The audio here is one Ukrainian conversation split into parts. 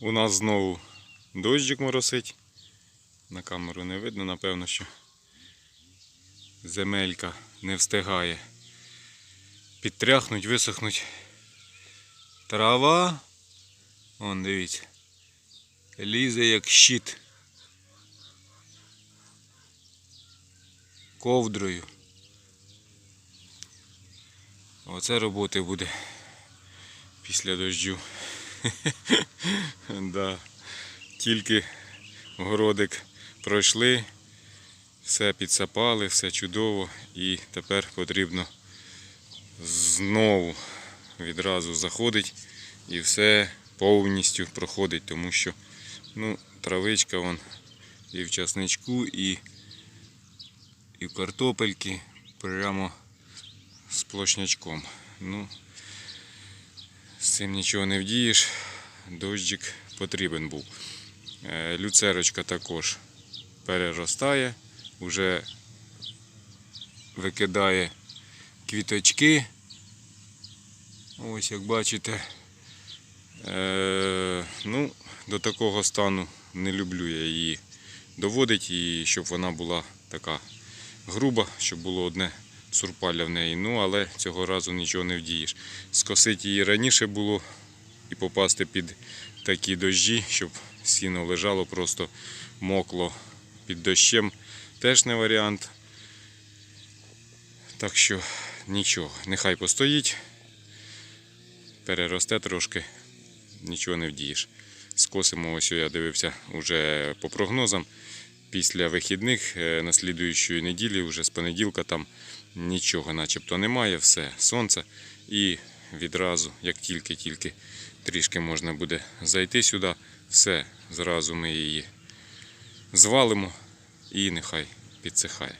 У нас знову дощик моросить. На камеру не видно, напевно, що земелька не встигає. Підтряхнуть, висохнуть. Трава. Вон дивіться. Лізе як щит. Ковдрою. Оце роботи буде після дощу. да. Тільки городик пройшли, все підсапали, все чудово і тепер потрібно знову відразу заходить і все повністю проходить, тому що ну, травичка вон і в часничку, і, і в картопельки прямо з плошнячком. Ну, з цим нічого не вдієш, дощик потрібен був. Е, Люцерочка також переростає, вже викидає квіточки. Ось як бачите. Е, ну, до такого стану не люблю я її доводити, і щоб вона була така груба, щоб було одне цурпалля в неї. Ну, але цього разу нічого не вдієш. Скосити її раніше було і попасти під такі дощі, щоб сіно лежало, просто мокло під дощем. Теж не варіант. Так що нічого, нехай постоїть, переросте трошки, нічого не вдієш. Скосимо, ось я дивився уже по прогнозам. Після вихідних е, на слідуючої неділі, вже з понеділка, там нічого начебто немає, все, сонце. І відразу, як тільки-тільки трішки можна буде зайти сюди, все, зразу ми її звалимо і нехай підсихає.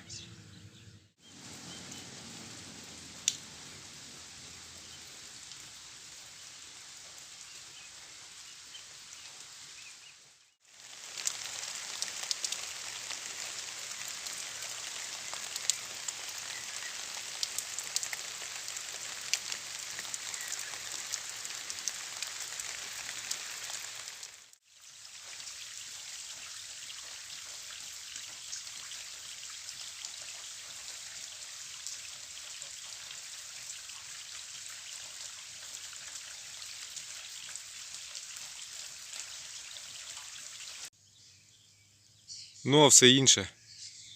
Ну, а все інше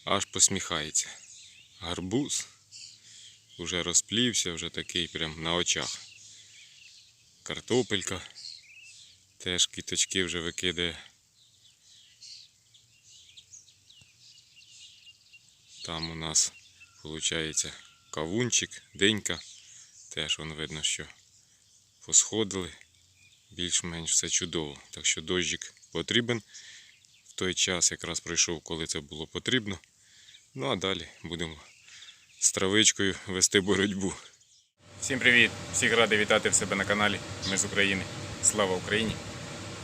аж посміхається. Гарбуз вже розплівся, вже такий прям на очах. Картопелька теж кіточки вже викидає. Там у нас виходить кавунчик, денька. Теж вон видно, що посходили. Більш-менш все чудово. Так що дощик потрібен той час якраз пройшов, коли це було потрібно. Ну а далі будемо з травичкою вести боротьбу. Всім привіт! Всіх радий вітати в себе на каналі. Ми з України. Слава Україні!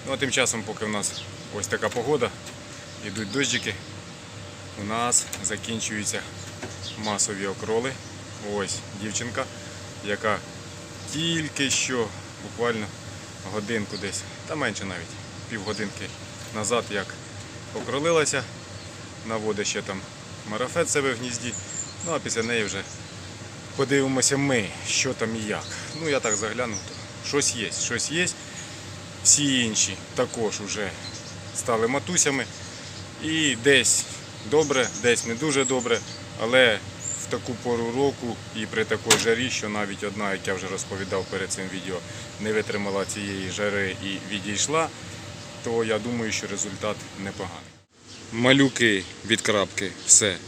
Ну а тим часом, поки в нас ось така погода, йдуть дощики, у нас закінчуються масові окроли. Ось дівчинка, яка тільки що, буквально годинку десь, та менше навіть, півгодинки назад, як окролилася, наводить ще там марафет себе в гнізді. Ну а після неї вже подивимося ми, що там і як. Ну я так заглянув, то щось є, щось є. Всі інші також вже стали матусями. І десь добре, десь не дуже добре, але в таку пору року і при такій жарі, що навіть одна, як я вже розповідав перед цим відео, не витримала цієї жари і відійшла, то я думаю, що результат непоганий. Малюки від крапки все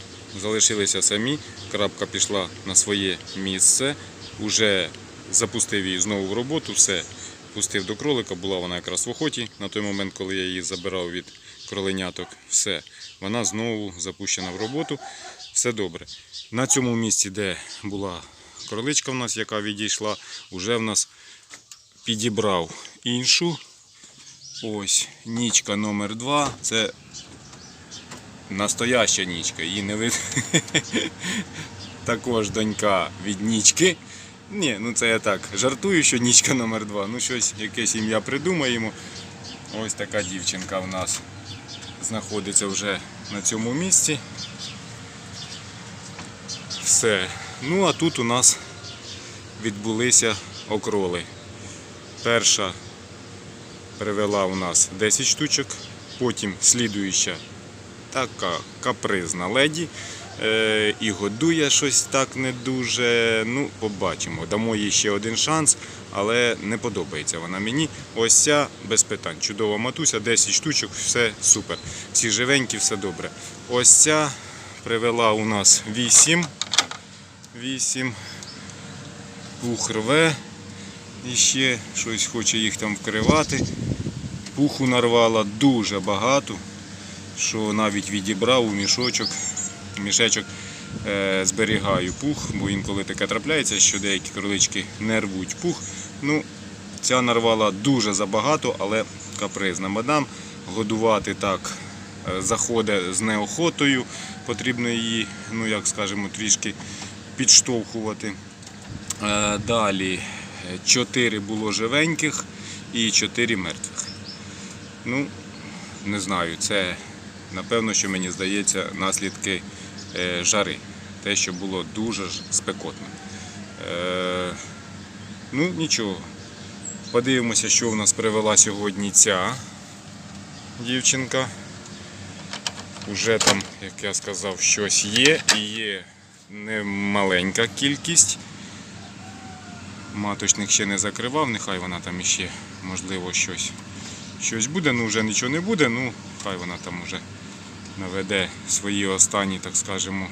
залишилися самі. Крапка пішла на своє місце, уже запустив її знову в роботу, все пустив до кролика, була вона якраз в охоті на той момент, коли я її забирав від кроленяток. Все, вона знову запущена в роботу. Все добре. На цьому місці, де була кроличка в нас, яка відійшла, вже в нас підібрав іншу. Ось нічка номер 2 Це настояща нічка. Її не вид... Також донька від нічки. Ні, ну це я так жартую, що нічка номер 2 Ну щось, якесь ім'я придумаємо. Ось така дівчинка в нас знаходиться вже на цьому місці. Все. Ну а тут у нас відбулися окроли. Перша привела у нас 10 штучок, потім слідуюча така капризна леді. Е, і годує щось так не дуже. Ну, побачимо. Дамо їй ще один шанс, але не подобається вона мені. Ось ця без питань. Чудова матуся, 10 штучок, все супер. Всі живенькі, все добре. Ось ця привела у нас 8. 8. Пух рве. І ще щось хоче їх там вкривати. Пуху нарвала дуже багато, що навіть відібрав у мішочок. Мішечок е, зберігаю пух, бо інколи таке трапляється, що деякі кролички не рвуть пух. Ну, ця нарвала дуже забагато, але капризна. Мадам годувати так е, заходить з неохотою. Потрібно її, ну як скажемо, трішки підштовхувати. Е, Далі 4 було живеньких і 4 мертвих. Ну, не знаю, це напевно, що мені здається, наслідки е, жари. Те, що було дуже спекотно. Е, ну, нічого. Подивимося, що в нас привела сьогодні ця дівчинка. Уже там, як я сказав, щось є і є немаленька кількість. Маточник ще не закривав, нехай вона там іще, можливо, щось, щось буде, ну вже нічого не буде, ну хай вона там уже наведе свої останні, так скажемо,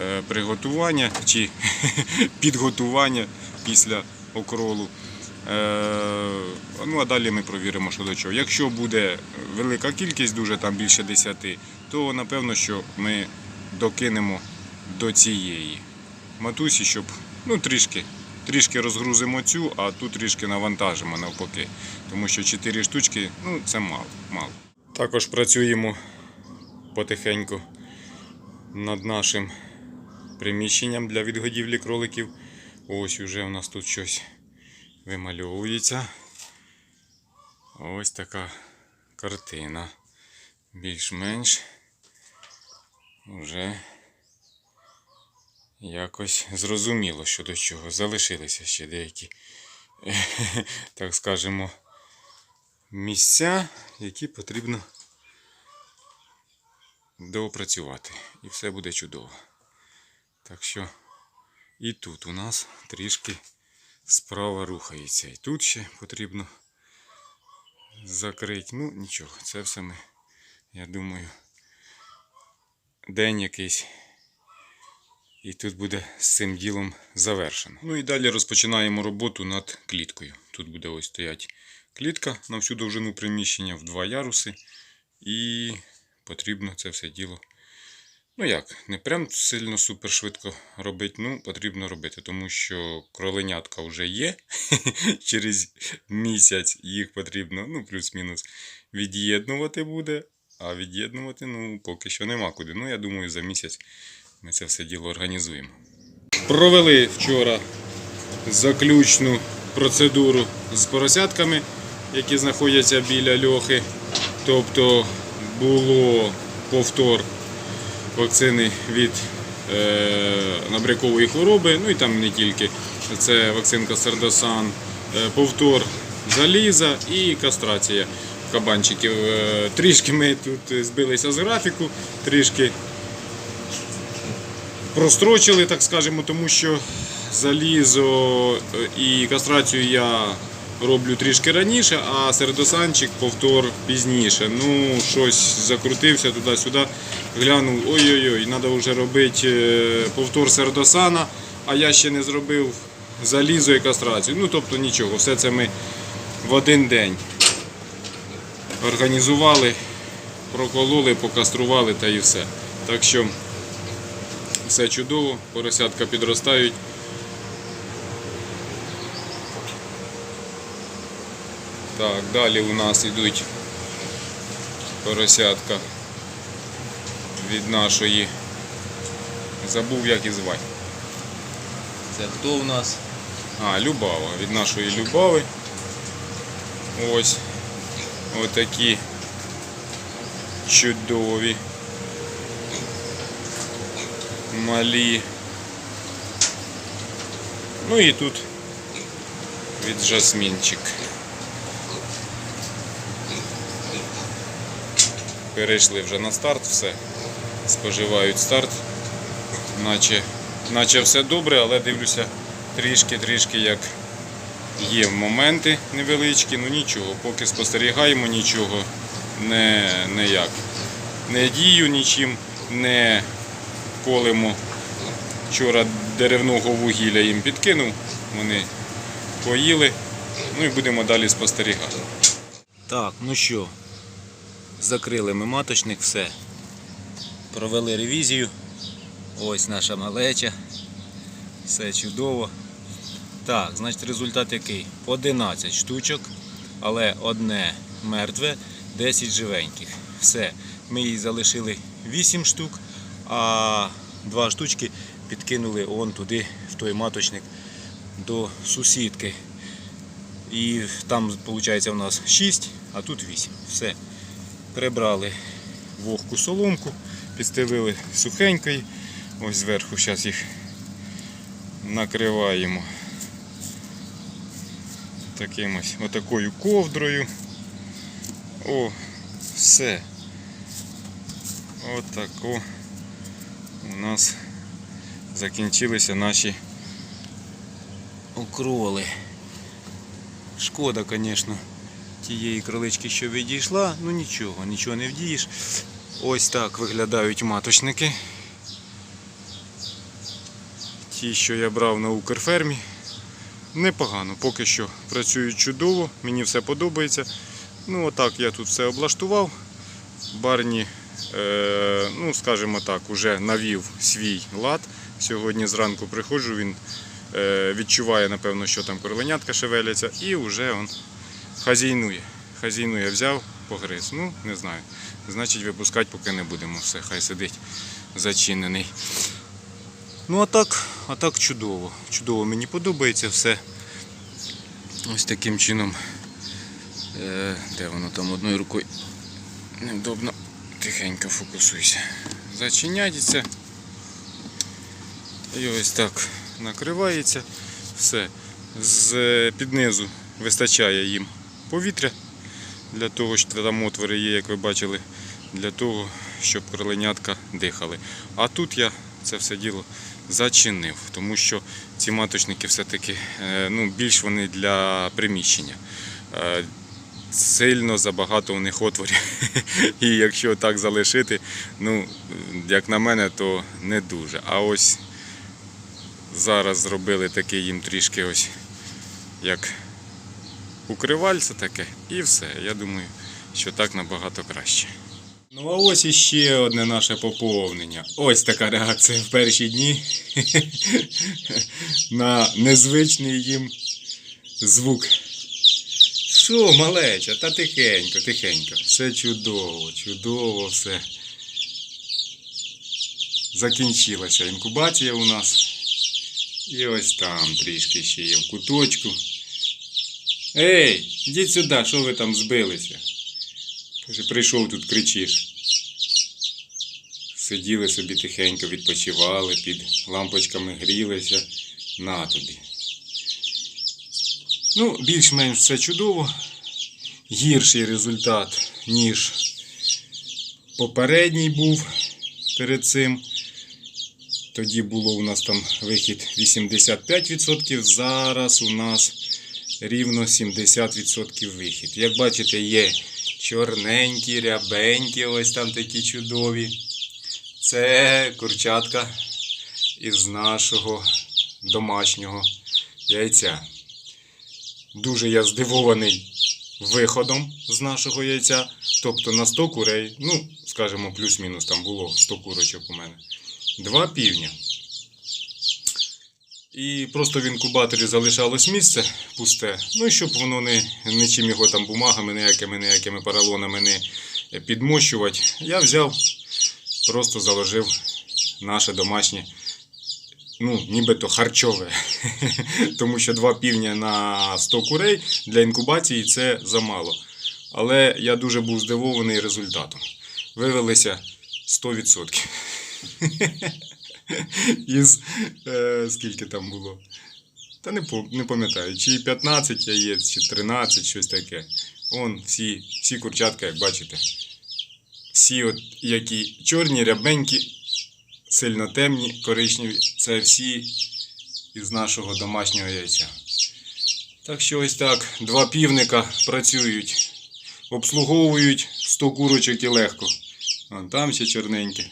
е, приготування чи підготування після окролу. Е, Ну а далі ми провіримо, що до чого. Якщо буде велика кількість, дуже там більше 10, то напевно, що ми докинемо до цієї матусі, щоб ну, трішки, трішки розгрузимо цю, а тут трішки навантажимо навпаки. Тому що 4 штучки ну, це мало. мало. Також працюємо потихеньку над нашим приміщенням для відгодівлі кроликів. Ось уже у нас тут щось вимальовується. Ось така картина. Більш-менш вже якось зрозуміло, що до чого. Залишилися ще деякі, так скажемо, місця, які потрібно доопрацювати. І все буде чудово. Так що і тут у нас трішки справа рухається. І тут ще потрібно закрити. Ну, нічого, це все ми, я думаю, день якийсь. І тут буде з цим ділом завершено. Ну і далі розпочинаємо роботу над кліткою. Тут буде ось стоять клітка на всю довжину приміщення в два яруси. І потрібно це все діло. Ну як, не прям сильно супер швидко робити, ну потрібно робити, тому що кроленятка вже є. Через місяць їх потрібно, ну, плюс-мінус, від'єднувати буде. А від'єднувати, ну, поки що нема куди. Ну, я думаю, за місяць ми це все діло організуємо. Провели вчора заключну процедуру з поросятками, які знаходяться біля льохи. Тобто було повтор вакцини від е, набрякової хвороби, ну і там не тільки. Це вакцинка Сардосан, е, повтор заліза і кастрація кабанчиків. Е, трішки ми тут збилися з графіку, трішки прострочили, так скажемо, тому що залізо і кастрацію я роблю трішки раніше, а сердосанчик повтор пізніше. Ну, щось закрутився туди-сюди, глянув, ой-ой-ой, треба вже робити е, повтор сердосана, а я ще не зробив залізо і кастрацію. Ну, тобто нічого, все це ми в один день організували, прокололи, покастрували та і все. Так що все чудово, поросятка підростають. Так, далі у нас йдуть поросятка від нашої. Забув як і звати. Це хто у нас? А, Любава. Від нашої Любави. Ось. Отакі чудові. Малі. Ну і тут від жасмінчик. Перейшли вже на старт, все. Споживають старт. Наче, наче все добре, але дивлюся трішки-трішки як є моменти невеличкі, ну нічого, поки спостерігаємо, нічого не, не як. Не дію нічим, не колемо. Вчора деревного вугілля їм підкинув, вони поїли, ну і будемо далі спостерігати. Так, ну що, закрили ми маточник, все. Провели ревізію. Ось наша малеча. Все чудово. Так, значить результат який? 11 штучок, але одне мертве, 10 живеньких. Все. Ми їй залишили 8 штук, а два штучки підкинули он туди, в той маточник, до сусідки. І там, виходить, у нас 6, а тут 8. Все. Прибрали вогку соломку, підстелили сухенької. Ось зверху зараз їх накриваємо таким ось отакою ковдрою. О, все. Отако у нас закінчилися наші укроли. Шкода, звісно, тієї кролички, що відійшла, ну нічого, нічого не вдієш. Ось так виглядають маточники. Ті, що я брав на Укрфермі. Непогано, поки що працюють чудово, мені все подобається. Ну, отак я тут все облаштував. Барні, е, ну, скажімо так, уже навів свій лад. Сьогодні зранку приходжу, він е, відчуває, напевно, що там короленятка шевеляться, і вже он хазяйнує. Хазяйнує, взяв, погриз. Ну, не знаю. Значить, випускати поки не будемо. Все, хай сидить зачинений. Ну, а так, а так чудово. Чудово мені подобається все. Ось таким чином. Е, де воно там одною рукою невдобно. Тихенько фокусуйся. Зачиняється. І ось так накривається. Все. З під низу вистачає їм повітря для того, що там отвори є, як ви бачили, для того, щоб кроленятка дихали. А тут я це все діло зачинив, тому що ці маточники все-таки е, ну, більш вони для приміщення. Е, Сильно забагато у них отворів. І якщо так залишити, ну, як на мене, то не дуже. А ось зараз зробили таке їм трішки ось як укривальце таке і все. Я думаю, що так набагато краще. Ну а ось іще одне наше поповнення. Ось така реакція в перші дні на незвичний їм звук. Що, малеча, та тихенько, тихенько. Все чудово, чудово все. Закінчилася інкубація у нас. І ось там трішки ще є в куточку. Ей, ідіть сюди, що ви там збилися? Каже, прийшов тут кричиш. Сиділи собі тихенько, відпочивали, під лампочками грілися. На тобі. Ну, більш-менш все чудово. Гірший результат, ніж попередній був перед цим. Тоді було у нас там вихід 85%, зараз у нас рівно 70% вихід. Як бачите, є чорненькі, рябенькі, ось там такі чудові. Це курчатка із нашого домашнього яйця. Дуже я здивований виходом з нашого яйця. Тобто на 100 курей, ну, скажімо, плюс-мінус там було 100 курочок у мене. Два півня. І просто в інкубаторі залишалось місце пусте. Ну і щоб воно не нічим його там бумагами, ніякими ніякими поролонами не підмощувати, я взяв, просто заложив наше домашнє, ну, нібито харчове. Тому що два півня на 100 курей для інкубації це замало. Але я дуже був здивований результатом. Вивелися 100%. Із е, скільки там було? Та не, пам'ятаю, чи 15 яєць, чи 13, щось таке. Он всі, всі курчатка, як бачите. Всі, от, які чорні, рябенькі, сильно темні, коричневі, це всі із нашого домашнього яйця. Так що ось так, два півника працюють, обслуговують 100 курочок і легко. А там ще чорненьке.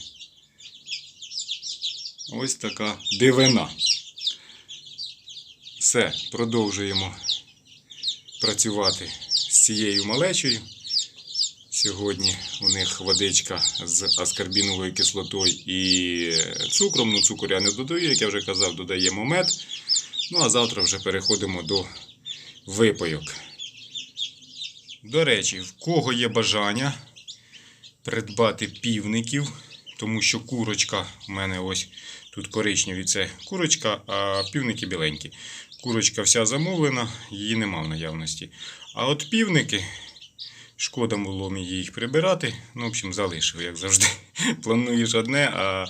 Ось така дивина. Все, продовжуємо працювати з цією малечею. Сьогодні у них водичка з аскорбіновою кислотою і цукром. Ну, цукор я не додаю, як я вже казав, додаємо мед. Ну а завтра вже переходимо до випойок. До речі, в кого є бажання придбати півників, тому що курочка в мене ось тут коричневі це курочка, а півники біленькі. Курочка вся замовлена, її нема в наявності. А от півники, шкода було мені їх прибирати. Ну, в общем, залишив, як завжди. Плануєш одне, а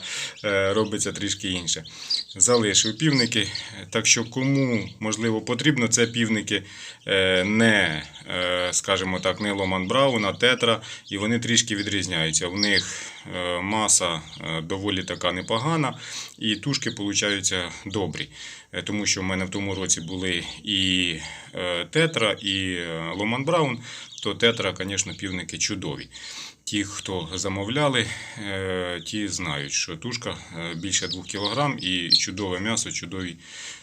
е, робиться трішки інше. Залишив півники. Так що кому можливо потрібно, це півники е, не, е, скажімо так, не Ломан Браун, а тетра, і вони трішки відрізняються. В них маса доволі така непогана, і тушки получаються добрі. Тому що в мене в тому році були і тетра, і Ломан Браун, то тетра, звісно, півники чудові. Ті, хто замовляли, е, ті знають, що тушка е, більше 2 кг і чудове м'ясо, чудові,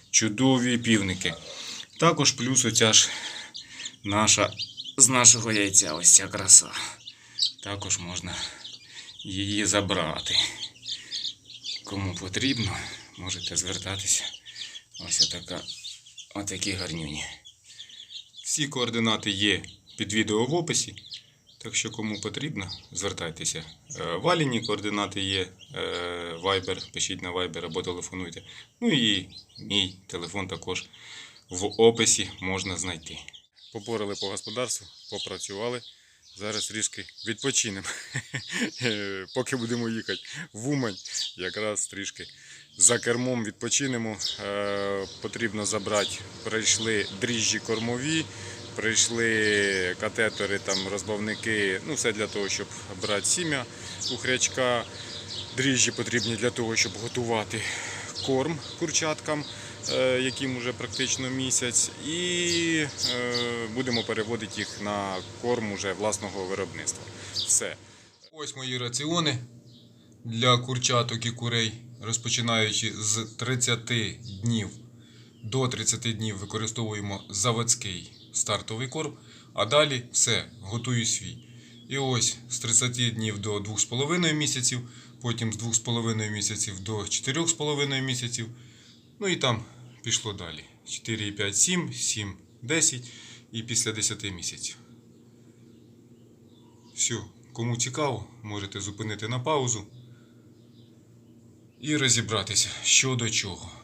чудові півники. Також плюс оця ж наша з нашого яйця, ось ця краса. Також можна її забрати. Кому потрібно, можете звертатися. Ось така, отакі гарнюні. Всі координати є під відео в описі. Так що кому потрібно, звертайтеся. Е, Валіні координати є, е, Viber, пишіть на Viber або телефонуйте. Ну і мій телефон також в описі можна знайти. Попорали по господарству, попрацювали. Зараз трішки відпочинемо. Е, Поки будемо їхати в Умань, якраз трішки за кермом відпочинемо. Потрібно забрати, прийшли дріжджі кормові, прийшли катетери, там, розбавники, ну все для того, щоб брати сім'я у хрячка. Дріжджі потрібні для того, щоб готувати корм курчаткам, е, яким вже практично місяць, і е, будемо переводити їх на корм уже власного виробництва. Все. Ось мої раціони для курчаток і курей, розпочинаючи з 30 днів до 30 днів використовуємо заводський стартовий корм, а далі все, готую свій. І ось з 30 днів до 2,5 місяців, потім з 2,5 місяців до 4,5 місяців. Ну і там пішло далі. 4, 5, 7, 7, 10 і після 10 місяців. Все, кому цікаво, можете зупинити на паузу і розібратися, що до чого.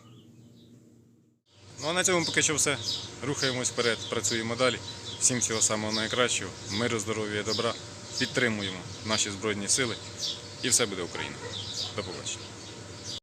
Ну а на цьому поки що все. Рухаємось вперед, працюємо далі. Всім всього самого найкращого, миру, здоров'я добра. Підтримуємо наші Збройні Сили. І все буде Україна. До побачення.